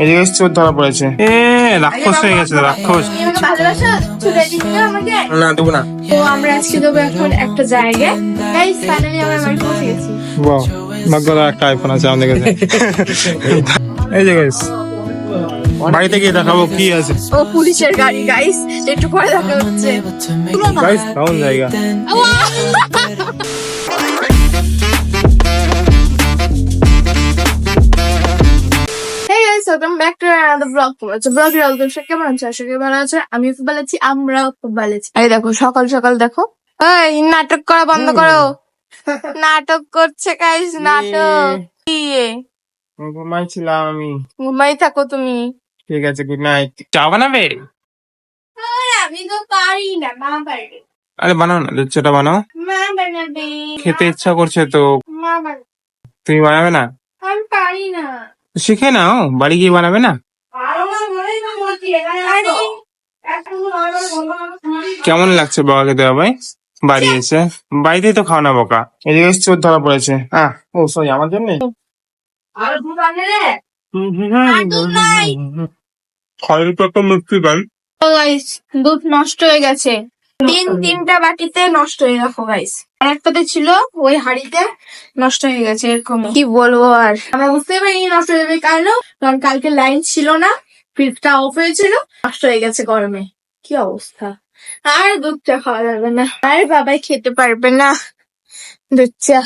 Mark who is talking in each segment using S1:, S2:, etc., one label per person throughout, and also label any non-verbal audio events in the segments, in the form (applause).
S1: এদিকে চোর ধরা পড়েছে। এ রাক্ষস হয়ে গেছে রাক্ষস। না দেবো না।
S2: তো আমরা আজকে দেবো এখন একটা জায়গায়। গাইস ফাইনালি আমরা বাড়ি পৌঁছে গেছি।
S1: বাহ ভাগ্যরা একটা আইফোন আছে আমাদের কাছে। এই যে গাইস বাড়িতে গিয়ে দেখাবো কি আছে।
S2: ও পুলিশের গাড়ি গাইস একটু পরে দেখা হচ্ছে
S1: গাইস কেমন জায়গা (laughs)
S2: আলোচনা কেমন আছো? আশা করি ভালো আছো। ভালো আছি, ভালো আছি। এই দেখো, সকাল সকাল দেখো। এই, নাটক করা বন্ধ করো। (laughs) নাটক করছে গাইস, নাটক। কি এ?
S1: ঘুমাইছিলাম আমি
S2: ঘুমাই থাকো তুমি।
S1: ঠিক আছে গুড নাইট চা বানাবে
S2: আমি তো পারি না, মা।
S1: আরে বানাও না লুচ্চাটা বানাও
S2: মা বানাবে।
S1: খেতে ইচ্ছা করছে তো
S2: মা বানাবে।
S1: তুমি বানাবে না
S2: আমি পারি না।
S1: শিখে নাও বাড়ি গিয়ে বানাবে না কেমন লাগছে বাবাকে দেওয়া ভাই? বাড়ি এসে বাড়িতেই তো খাওয়া না বোকা। এদিকে চোর ধরা পড়েছে। হ্যাঁ ও সরি আমার জন্য? খয়ের পাতা মিষ্টি গান
S2: গাইস দুধ নষ্ট হয়ে গেছে। তিন তিনটা বাটিতে নষ্ট হয়ে গেছে গাইস আর একটাতে ছিল ওই হাড়িতে নষ্ট হয়ে গেছে এরকম কি বলব আর? আমরা বুঝতে পারিনি নষ্ট হয়ে যাবে কারণ কালকে লাইন ছিল না। ফ্রিজটা অফ হয়েছিল নষ্ট হয়ে গেছে গরমে। কি অবস্থা? আর দুধটা খাওয়া যাবে না। আর বাবাই খেতে পারবে না। দুধ চা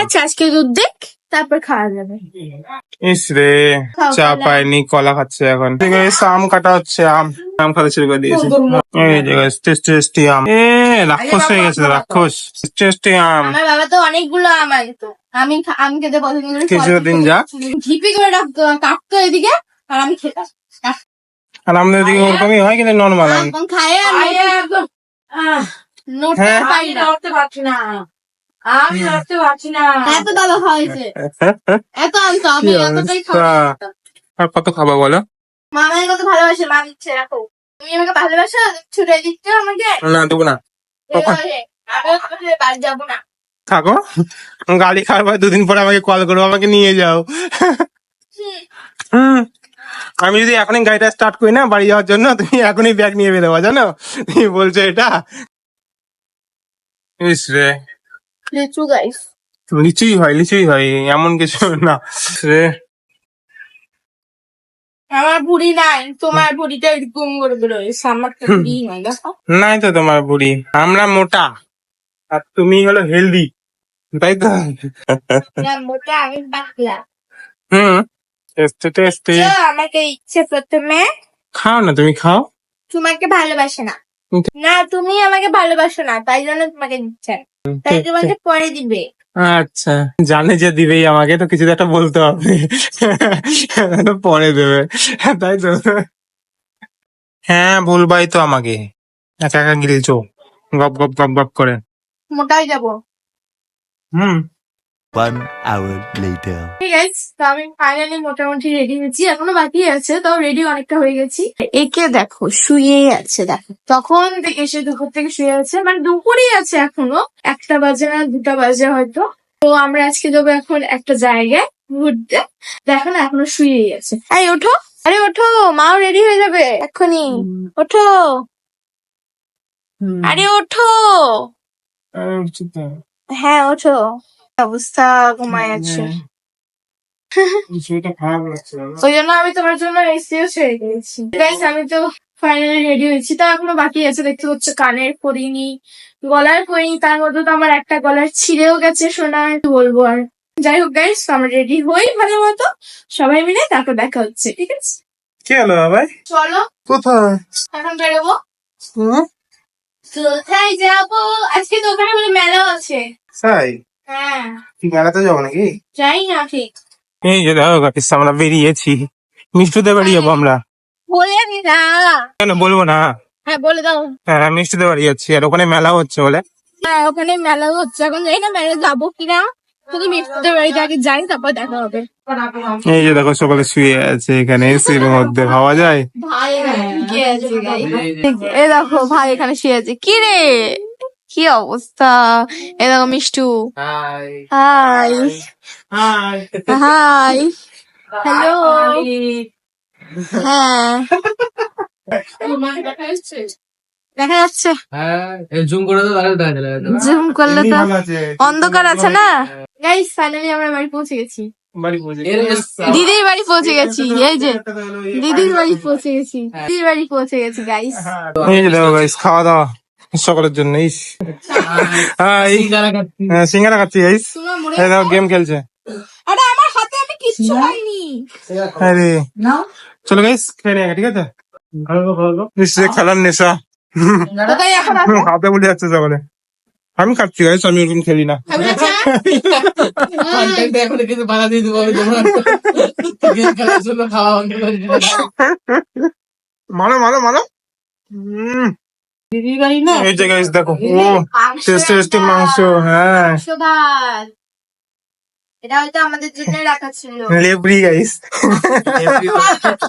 S2: আচ্ছা আজকে দুধ দেখ তারপর খাওয়া যাবে।
S1: ইস রে চা। পাইনি কলা খাচ্ছে এখন। ঠিক আছে আম কাটা হচ্ছে আম। আম খাতে শুরু করে দিয়েছে। এই যে টেস্টি টেস্টি আম। এ রাক্ষস হয়ে গেছে রাক্ষস। টেস্টি আম।
S2: আমার বাবা তো অনেকগুলো আম আনতো। আমি আম খেতে পছন্দ করি
S1: কিছুদিন যাক।
S2: ঝিপি করে রাখতো কাটতো এদিকে আর আমি খেতাম।
S1: আর আমাদের দিকে ওরকমই হয় কিন্তু নর্মাল
S2: খায় নড়তে
S1: হ্যাঁ।
S2: পারি না
S3: নড়তে পারছি না। আমি নড়তে পারছি না।
S2: এত খাওয়াইছে এত আনতো আমি এতটাই?
S1: আর কত খাবা বলো?
S2: মা আমাকে কত ভালোবাসে মা দিচ্ছে রাখো। তুমি আমাকে ভালোবাসো ছুটে দিচ্ছ আমাকে?
S1: না দেবো
S2: বাড়ি যাব না।
S1: থাকো। গাড়ি খাওয়ার পর দুদিন পরে আমাকে কল করো আমাকে নিয়ে যাও।
S2: হুম।
S1: আমি যদি এখনই গাড়িটা স্টার্ট করি না বাড়ি যাওয়ার জন্য তুমি এখনই ব্যাগ নিয়ে বেরোবা জানো? তুমি বলছো এটা? ইস রে।
S2: লিচু গাইস
S1: লিচুই হয় লিচুই হয় এমন কিছু না। রে।
S2: আমার বুড়ি নাই তোমার বুড়িটা এরকম করে বেরোয় আমার তো বুড়ি নাই দেখো।
S1: নাই তো তোমার বুড়ি আমরা মোটা আর তুমি হলো হেলদি তাই তো?
S2: মোটা আমি পাতলা।
S1: হুম। টেস্টি টেস্টি
S2: তো আমাকে ইচ্ছে প্রথমে
S1: খাও না তুমি খাও।
S2: তোমাকে ভালোবাসে না। না তুমি আমাকে ভালোবাসো না তাই জন্য তোমাকে দিচ্ছে না। তাই তোমাকে পরে দিবে।
S1: আচ্ছা জানে যে দিবেই আমাকে তো কিছু একটা বলতে হবে। পরে দেবে। তাই তো। হ্যাঁ বলবাই তো আমাকে। একা একা গিলছো। গপ গপ গপ গপ করে।
S2: মোটাই যাব।
S1: হুম।
S4: One hour later.
S2: ঠিক আছে তো আমি ফাইনালি মোটামুটি রেডি হয়েছি। এখনও বাকি আছে তাও রেডি অনেকটা হয়ে গেছি। একে দেখো শুয়ে আছে দেখো। তখন থেকে এসে দুপুর থেকে শুয়ে আছে মানে দুপুরই আছে এখনও। একটা বাজে না দুটা বাজে হয়তো। তো আমরা আজকে যাব এখন একটা জায়গায় ঘুরতে। দেখো না এখনও শুয়েই আছে। এই ওঠো। আরে ওঠো মাও রেডি হয়ে যাবে এক্ষুনি। ওঠো। আরে ওঠো। হ্যাঁ ওঠো। অবস্থা ঘুমায় আছে।
S1: লাগছে
S2: ওই জন্য আমি তোমার জন্য এসিও ছেড়ে দিয়েছি। গাইস আমি তো ফাইনালি রেডি হয়েছি। তা এখনও বাকি আছে দেখতে হচ্ছে কানের পরিনি গলার পরিনি তার মধ্যে তো আমার একটা গলার ছিঁড়েও গেছে সোনা কি বলব আর। যাই হোক গাইস আমরা রেডি হই ভালো মতো। সবাই মিলে তারপর দেখা হচ্ছে ঠিক আছে?
S1: কি হলো ভাই?
S2: চলো।
S1: কোথায়?
S2: এখন বেরোবো।
S1: হুম?
S2: কোথায় যাব? আজকে তো ওখানে বলে মেলা আছে।
S1: তাই?
S2: হ্যাঁ।
S1: মেলাতে যাব নাকি?
S2: যাই না ঠিক।
S1: এই যে দেখো গাইস আমরা বেরিয়েছি। মিষ্টুতে বাড়ি যাব আমরা।
S2: বলে না
S1: কেন বলব না?
S2: হ্যাঁ বলে দাও।
S1: হ্যাঁ মিষ্টুতে বাড়ি যাচ্ছি। আর ওখানে মেলা হচ্ছে বলে।
S2: হ্যাঁ ওখানে মেলা হচ্ছে। এখন জানি না মেলা যাব কিনা শুধু বাড়িতে আগে যাই তারপর দেখা হবে।
S1: এই যে দেখো সকালে শুয়ে আছে এখানে এসির মধ্যে ভাবা যায়।
S2: ভাই কি এ দেখো ভাই এখানে শুয়ে আছে। কি রে? কি অবস্থা? এ দেখো Mishtu
S1: hi
S2: hi
S1: hi
S2: hi hello হ্যাঁ। (laughs) দেখা যাচ্ছে?
S3: হ্যাঁ জুম করে তো তাহলে দেখা যাবে
S2: জুম করলে তো অন্ধকার আছে না? গাইস ফাইনালি আমরা বাড়ি পৌঁছে গেছি।
S1: বাড়ি পৌঁছে
S3: এর
S2: দিদির বাড়ি পৌঁছে গেছি এই যে। দিদির বাড়ি পৌঁছে গেছি। দিদির বাড়ি পৌঁছে গেছি গাইস
S1: এই দেখো গাইস খাওয়া দাওয়া। সকলের জন্য ইস। হ্যাঁ এই হ্যাঁ, সিঙ্গারা খাচ্ছি গাইস এই গেম খেলছে।
S2: আরে আমার হাতে আমি কিচ্ছু পাইনি।
S1: আরে চলো গাইস খেয়ে নিয়ে ঠিক আছে? নিশ্চয়ই খেলার নেশা। হাতে বলে যাচ্ছে সকলে। আমি খাচ্ছি গাইস আমি ওরকম খেলি না।
S2: না চা?
S3: এখন
S1: এই যে গাইস দেখো ও
S2: মাংস
S1: টেস্টি টেস্টি মাংস হ্যাঁ।
S2: মাংস এটা হয়তো আমাদের জন্য রাখা ছিল।
S1: লেবরি গাইস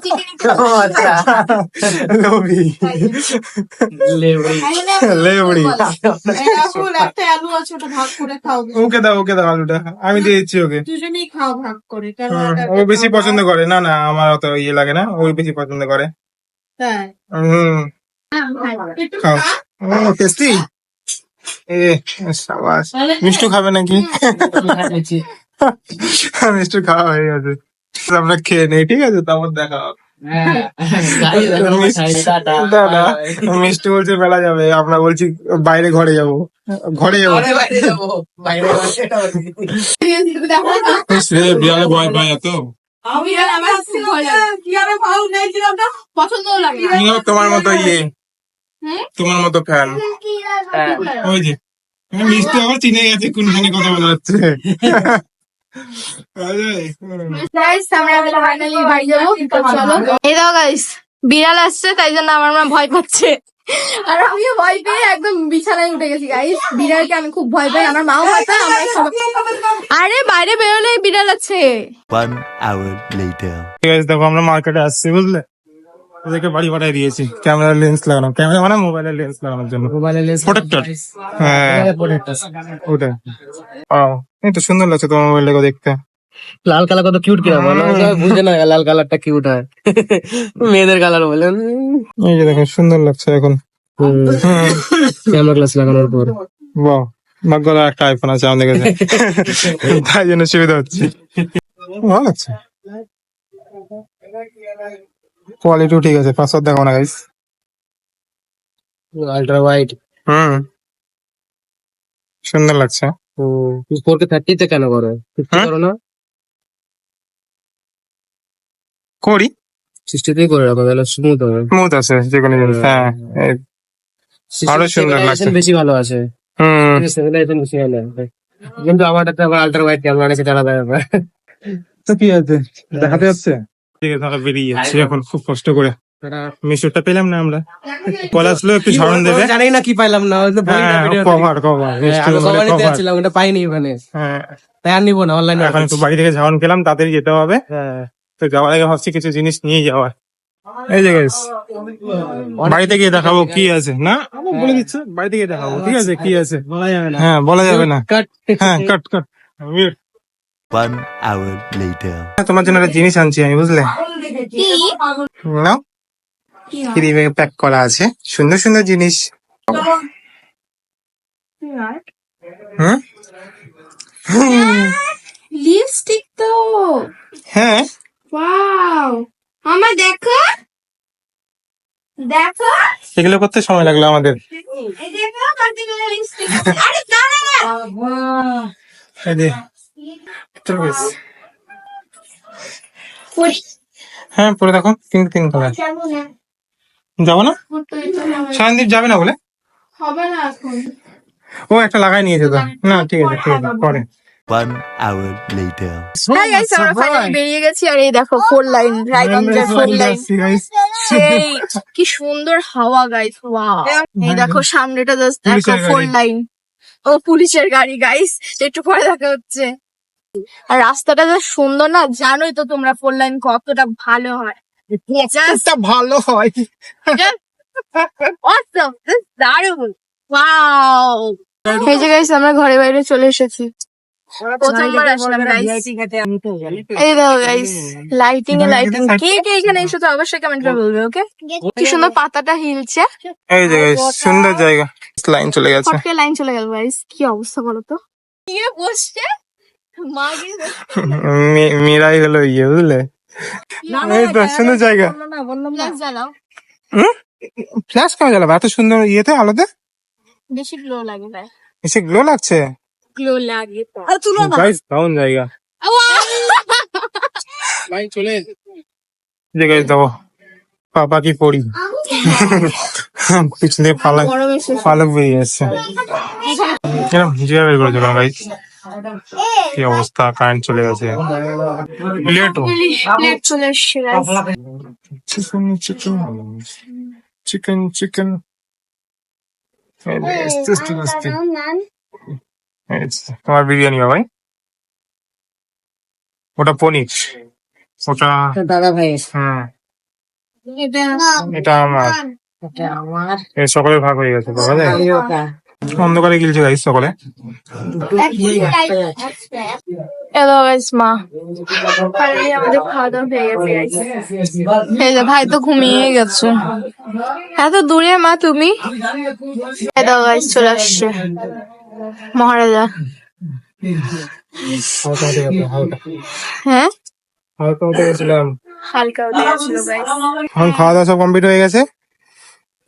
S2: চিকেন
S3: আচ্ছা।
S1: লোবরি
S3: লেবড়ি।
S1: লেবরি
S5: এখন একটা আলু আছে ওটা ভাগ করে খাও
S1: ওকে দাও ওকে দাও আলুটা। আমি দিয়েছি ওকে।
S5: দুজনেই খাও ভাগ করে কারণ
S1: হুম,
S5: ওটা
S1: ও বেশি পছন্দ করে। না না আমার অত ইয়ে লাগে না ও বেশি পছন্দ করে।
S5: তাই।
S1: হুম। খাও। ও টেস্টি এ সাবাস। মিষ্টি খাবে নাকি? মিষ্টি খাওয়া হয়ে গেছে। আমরা খেয়ে নেই ঠিক আছে? তারপর দেখা হবে। মিষ্টি বলছে মেলা যাবে। আমরা বলছি বাইরে ঘরে যাব। ঘরে যাব। বিড়ালে ভয় পায় এত।
S5: আমি আর আমার কি আর পাও নাই ছিলাম না।
S2: পছন্দ লাগে
S1: তোমার মতো ইয়ে? তোমার মতো ফ্যান। ওই যে মিষ্টি আবার চিনে গেছে কোনখানে কথা বলা হচ্ছে
S2: গাইস আমরা ফাইনালি বাড়ি যাব। তো চলো। এই দাও গাইস বিড়াল আসছে তাই জন্য আমার মা ভয় পাচ্ছে। আর আমিও ভয় পেয়ে একদম বিছানায় উঠে গেছি গাইস বিড়ালকে আমি খুব ভয় পাই আমার মাও ভয় পায় আমরা আরে বাইরে বেরোলে বিড়াল আছে।
S4: One hour later.
S1: ঠিক আছে দেখো আমরা মার্কেটে আসছি বুঝলে? ওদেরকে বাড়ি পাঠাই দিয়েছি। ক্যামেরা লেন্স লাগানো। ক্যামেরা মানে মোবাইলের লেন্স লাগানোর জন্য। Protector. হ্যাঁ। ওটা ও এই তো সুন্দর লাগছে তোমার মোবাইলটাকে দেখতে।
S3: লাল কালার কত কিউট কিনা বলো বুঝে না লাল কালারটা কিউট হয়। মেয়েদের কালার বলে।
S1: এই যে দেখো সুন্দর লাগছে এখন।
S3: ক্যামেরা গ্লাস লাগানোর পর।
S1: বাহ ভাগ্যলা একটা আইফোন আছে আমাদের কাছে। তাই জন্য সুবিধা হচ্ছে। ভালো লাগছে। কোয়ালিটিও ঠিক আছে পাসওয়ার্ড দেখো না গাইস
S3: আল্ট্রা ওয়াইড
S1: হুম। সুন্দর লাগছে।
S3: ফোর কে থার্টি তে কেন করো? ফিফটি
S1: হ্যাঁ?
S3: করো না?
S1: করি।
S3: সিক্সটি তেই করে রাখো তাহলে স্মুথ হবে।
S1: স্মুথ আছে যে কোনো জিনিস হ্যাঁ। আরও সুন্দর লাগছে।
S3: বেশি ভালো আছে।
S1: হুম।
S3: স্টেবিলাইজেশন বেশি ভালো আছে। কিন্তু আমার একটা আবার আল্ট্রা ওয়াইড ক্যামেরা আছে আলাদা ব্যাপার
S1: তো কি আছে? দেখাতে যাচ্ছে? বেরিয়ে যাচ্ছি এখন খুব কষ্ট করে। মিশরটা পেলাম না আমরা। কল আসলো একটু ঝরণ দেবে।
S3: জানি না কি পাইলাম না
S1: হ্যাঁ। কভার কভার
S3: হ্যাঁ, ওটা পাইনি ওখানে।
S1: হ্যাঁ।
S3: তাই আর নিবো না অনলাইনে
S1: এখন একটু বাড়ি থেকে খেলাম তাড়াতাড়ি যেতে হবে।
S3: হ্যাঁ।
S1: তো যাওয়ার আগে ভাবছি কিছু জিনিস নিয়ে যাওয়ার। এই যে guys, বাড়িতে গিয়ে দেখাবো কি আছে না? বলে দিচ্ছে বাড়িতে গিয়ে দেখাবো ঠিক আছে কি আছে?
S3: বলা যাবে না।
S1: হ্যাঁ বলা যাবে না।
S3: কাট
S1: হ্যাঁ কাট কাট
S4: One hour later.
S1: তোমার জন্য একটা জিনিস আনছি আমি বুঝলে?
S2: কি?
S1: নাও। ব্যাগে প্যাক করা আছে। সুন্দর সুন্দর জিনিস।
S2: লিপস্টিক তো।
S1: হ্যাঁ।
S2: ওয়াও আমার দেখো। দেখো।
S1: এগুলো করতে সময় লাগল আমাদের।
S2: এই দেখো আরে দাঁড়া।
S1: হ্যাঁ পরে দেখো তিন তিন কালার। যাব না।
S2: ফটো এটা হবে
S1: সায়নদীপ যাবে না বলে?
S2: হবে না এখন।
S1: ও একটা লাগাই নিয়েছে তো। না ঠিক আছে ঠিক আছে পরে।
S4: One hour later.
S2: Hi guys আমরা ফাইনালি বেরিয়ে গেছি আর এই দেখো ফোর লাইন রায়গঞ্জের ফোর লাইন সেই কি সুন্দর হাওয়া গাইস ওয়াও এই দেখো সামনেটা জাস্ট দেখো ফোর লাইন ও পুলিশের গাড়ি গাইস একটু পরে দেখা হচ্ছে। আর রাস্তাটা যা সুন্দর না জানোই তো তোমরা ফোর লাইন কতটা ভালো হয়।
S1: ভালো হয়।
S2: Awesome! দারুণ! ওয়াও এই যে গাইস আমরা ঘরে বাইরে চলে এসেছি। প্রথমবার আসলাম এই দেখো গাইস লাইটিং এ লাইটিং কে কে এখানে এসে তো অবশ্যই কমেন্ট করে বলবে ওকে কি সুন্দর পাতাটা হিলছে।
S1: এই যে guys, সুন্দর জায়গা। লাইন চলে গেছে।
S2: লাইন চলে গেল গাইস কি অবস্থা বলো তো? বসছে? মা গিয়ে
S1: মে- মেয়েরাই হলো ইয়ে বুঝলে? এই সুন্দর জায়গা।
S2: ফ্ল্যাশ
S1: কেন জ্বালাবো? এত সুন্দর ইয়েতে আলোতে?
S2: বেশি গ্লো লাগে ভাই।
S1: এসে গ্লো লাগছে?
S2: গ্লো লাগে
S1: গাইস দারুণ জায়গা। যে গাইস দেখো পাপা কি পড়ি? পিছনে
S2: এসে
S1: পালক বেরিয়ে যাচ্ছে। কিরম ভিজে বের করেছে গাইস কি অবস্থা? কারেন্ট চলে গেছে। লেট
S2: প্লেট চলে এসছে।
S1: চিকেন চিকেন চিকেন চিকেন তোমার বিরিয়ানি ভাই ওটা পনির। ওটা
S3: দাদা ভাই
S1: হ্যাঁ
S2: এটা
S1: এটা আমার।
S3: আমার।
S1: সকলের ভাগ হয়ে গেছে বাবা অন্ধকারে গিলছে গাইস সকলে।
S2: হ্যালো গাইস মা। আমাদের খাওয়া দাওয়া হয়ে গেছে এই যে ভাই তো ঘুমিয়ে গেছে। এত দূরে মা তুমি? এই দাও গাইস চলে আসছে। মহারাজা। হ্যাঁ?
S1: হালকা উঠে গেছিলাম।
S2: হালকা উঠে গেছিল গাইস
S1: এখন খাওয়া দাওয়া সব কমপ্লিট হয়ে গেছে?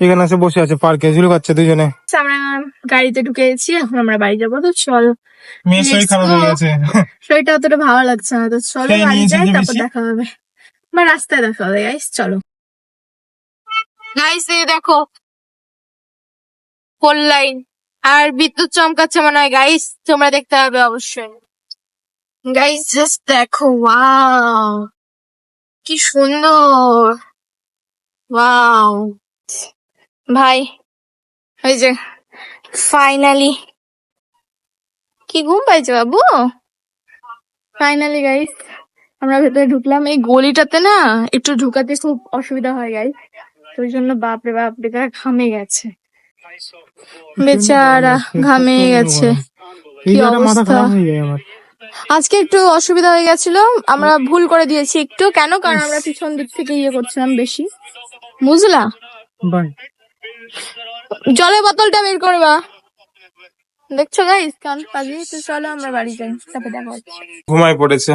S1: এখানে এসে বসে আছে পার্কে ঝুলু খাচ্ছে দুজনে।
S2: আমরা গাড়িতে ঢুকে গেছি এখন আমরা বাড়ি যাব তো চলো।
S1: মেয়ের শরীর খারাপ হয়ে গেছে।
S2: শরীরটা অতটা ভালো লাগছে না তো চলো বাড়ি যাই তারপর দেখা হবে। বা রাস্তায় দেখা হবে গাইস চলো। গাইস এই দেখো ফোর লাইন আর বিদ্যুৎ চমকাচ্ছে মনে হয় গাইস তোমরা দেখতে হবে অবশ্যই। গাইস জাস্ট দেখো ওয়াও কি সুন্দর! ওয়াও ভাই ওই যে ফাইনালি কি ঘুম পাইছে বাবু? ফাইনালি গাইস আমরা ভেতরে ঢুকলাম। এই গলিটাতে না একটু ঢুকাতে খুব অসুবিধা হয় গাই তো ওই জন্য বাপরে বাপ বেচারা ঘামে গেছে। বেচারা ঘামে গেছে। কি অবস্থা?
S1: খারাপ হয়ে যায় আমার।
S2: আজকে একটু অসুবিধা হয়ে গেছিল। আমরা ভুল করে দিয়েছি একটু। কেন? কারণ আমরা পিছন দিক থেকে ইয়ে করছিলাম বেশি। বুঝলা?
S1: বাই
S2: জলের বোতলটা বের করবা। দেখছ গাইস কান পাগিয়ে তো চলো আমরা বাড়ি যাই। তারপর দেখা
S1: ঘুমাই পড়েছে।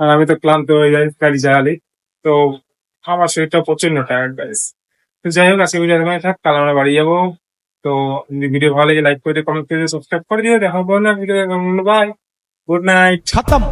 S1: আর আমি তো ক্লান্ত হয়ে যাই গাড়ি চালালি তো আমার শরীরটা প্রচণ্ড টায়ার্ড গাইস তো যাই হোক আজকে ভিডিও এখানে থাক কাল আমরা বাড়ি যাব। তো ভিডিও ভালো লাগে লাইক করে দিও কমেন্ট করে দিও সাবস্ক্রাইব করে দিও। দেখা হবে না ভিডিও বাই গুড নাইট
S4: খতম